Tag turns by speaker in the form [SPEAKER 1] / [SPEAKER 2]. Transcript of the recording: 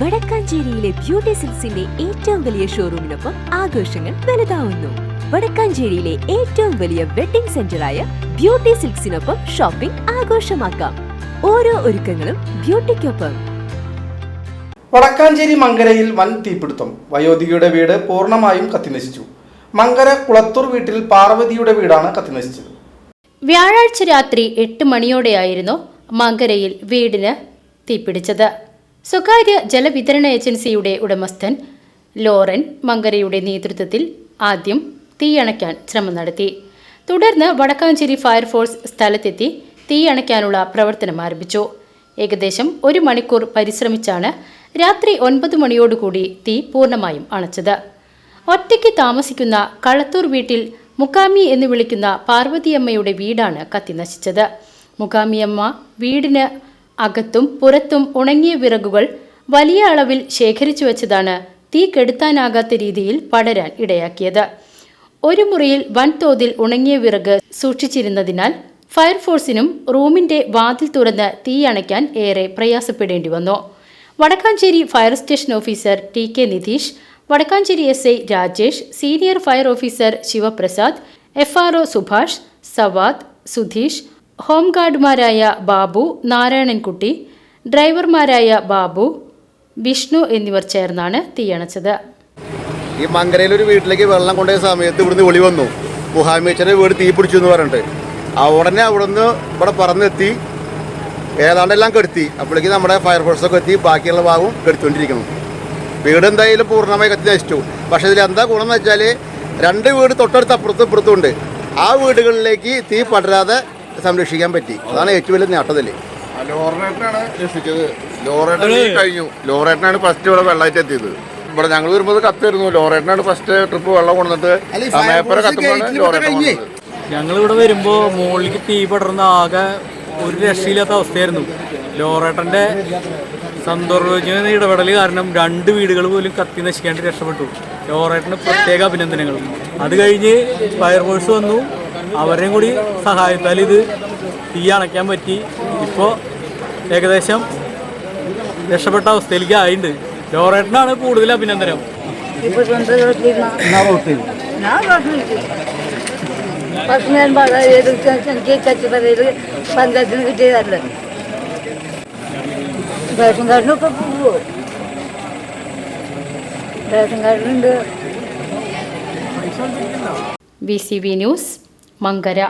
[SPEAKER 1] വടക്കാഞ്ചേരിയിലെ beauty സിൽസിന്റെ ഏറ്റവും വലിയ ഷോറൂമിനൊപ്പം ആഘോഷങ്ങൾ വലുതാവുന്നു. വടക്കാഞ്ചേരിയിലെ ഏറ്റവും വലിയ വെഡിംഗ് സെന്ററായ ബ്യൂട്ടി സിൽക്സിനൊപ്പം ഷോപ്പിംഗ് ആഘോഷമാക്കാം. ഓരോ ഒരുക്കങ്ങളും ബ്യൂട്ടിക്കൊപ്പം.
[SPEAKER 2] വടക്കാഞ്ചേരി മങ്കരയിൽ വൻ തീപിടുത്തം. വയോധികയുടെ വീട് പൂർണമായും കത്തിനശിച്ചു. മങ്കര കുളത്തൂർ വീട്ടിൽ പാർവതിയുടെ വീടാണ് കത്തിനശിച്ചത്.
[SPEAKER 3] വ്യാഴാഴ്ച രാത്രി എട്ട് മണിയോടെയായിരുന്നു മങ്കരയിൽ വീടിന് തീപിടിച്ചത്. സ്വകാര്യ ജലവിതരണ ഏജൻസിയുടെ ഉടമസ്ഥൻ ലോറൻ മങ്കരയുടെ നേതൃത്വത്തിൽ ആദ്യം തീയണയ്ക്കാൻ ശ്രമം നടത്തി. തുടർന്ന് വടക്കാഞ്ചേരി ഫയർഫോഴ്സ് സ്ഥലത്തെത്തി തീയണയ്ക്കാനുള്ള പ്രവർത്തനം ആരംഭിച്ചു. ഏകദേശം ഒരു മണിക്കൂർ പരിശ്രമിച്ചാണ് രാത്രി ഒൻപത് മണിയോടുകൂടി തീ പൂർണമായും അണച്ചത്. ഒറ്റയ്ക്ക് താമസിക്കുന്ന കളത്തൂർ വീട്ടിൽ മുക്കാമി എന്ന് വിളിക്കുന്ന പാർവതിയമ്മയുടെ വീടാണ് കത്തി നശിച്ചത്. മുക്കാമിയമ്മ വീടിന് അകത്തും പുറത്തും ഉണങ്ങിയ വിറകുകൾ വലിയ അളവിൽ ശേഖരിച്ചു വച്ചതാണ് തീ കെടുത്താനാകാത്ത രീതിയിൽ പടരാൻ ഇടയാക്കിയത്. ഒരു മുറിയിൽ വൻതോതിൽ ഉണങ്ങിയ വിറക് സൂക്ഷിച്ചിരുന്നതിനാൽ ഫയർഫോഴ്സിനും റൂമിന്റെ വാതിൽ തുറന്ന് തീ അണയ്ക്കാൻ ഏറെ പ്രയാസപ്പെടേണ്ടി വന്നു. Vadakkanchery fire station officer T K Nitheesh Vadakkanchery S I Rajesh senior fire officer Sivaprasad F R Subhash Savad Sudheesh ഹോംഗാർഡുമാരായ Babu Narayanankutty ഡ്രൈവർമാരായ ബാബു വിഷ്ണു എന്നിവർ ചേർന്നാണ് തീയണച്ചത്.
[SPEAKER 4] ഈ മങ്കരയിൽ ഒരു വീട്ടിലേക്ക് വെള്ളം കൊണ്ടുപോയ സമയത്ത് ഇവിടുന്ന് വിളി വന്നു. മുഹാമേച്ചന്റെ വീട് തീ പിടിച്ചു എന്ന് പറഞ്ഞിട്ട്. ഉടനെ അവിടുന്ന് ഇവിടെ പറന്നെത്തി. ഏതാണ്ടെല്ലാം കെടുത്തി. അപ്പോഴേക്ക് നമ്മുടെ ഫയർഫോഴ്സൊക്കെ എത്തി. ബാക്കിയുള്ള ഭാഗവും കെടുത്തുകൊണ്ടിരിക്കണം വീട് എന്തായാലും പൂർണമായി കത്തി നശിച്ചു പക്ഷേ ഇതിൽ എന്താ ഗുണം എന്ന് വെച്ചാൽ രണ്ട് വീട് തൊട്ടടുത്ത് അപ്പുറത്ത് ഇപ്പുറത്തുണ്ട് ആ വീടുകളിലേക്ക് തീ പടരാതെ സംരക്ഷിക്കാൻ പറ്റി. അതാണ് ഏറ്റവും വലിയ നേട്ടത്തിൽ
[SPEAKER 5] രക്ഷിച്ചത്. ലോറേട്ടൻ കഴിഞ്ഞു. ലോറേറ്റനാണ് ഫസ്റ്റ് ഇവിടെ വെള്ളമായിട്ട് എത്തിയത്. ഇവിടെ ഞങ്ങൾ വരുമ്പോൾ കത്തായിരുന്നു. ലോറേട്ടനാണ് ഫസ്റ്റ് ട്രിപ്പ് വെള്ളം കൊണ്ടുവന്നിട്ട് ഞങ്ങൾ
[SPEAKER 4] ഇവിടെ
[SPEAKER 5] കത്തുമ്പോഴാണ്.
[SPEAKER 6] വരുമ്പോൾ മുകളിലേക്ക് തീ പടർന്ന ആകെ ഒരു രക്ഷയില്ലാത്ത അവസ്ഥയായിരുന്നു. ലോറേട്ടന്റെ സന്തോഷ ഇടപെടൽ കാരണം രണ്ട് വീടുകൾ പോലും കത്തി നശിക്കാണ്ട് രക്ഷപ്പെട്ടു. ലോറേട്ടന് പ്രത്യേക അഭിനന്ദനങ്ങൾ. അത് കഴിഞ്ഞ് ഫയർഫോഴ്സ് വന്നു. അവരെയും കൂടി സഹായത്താൽ ഇത് തീ അണയ്ക്കാൻ പറ്റി. ഇപ്പോൾ ഏകദേശം രക്ഷപ്പെട്ട അവസ്ഥയിലേക്ക് ആയിട്ടുണ്ട്. ലോറേട്ടനാണ് കൂടുതൽ അഭിനന്ദനം.
[SPEAKER 7] പക്ഷെ ഞാൻ
[SPEAKER 3] V C B news Mankara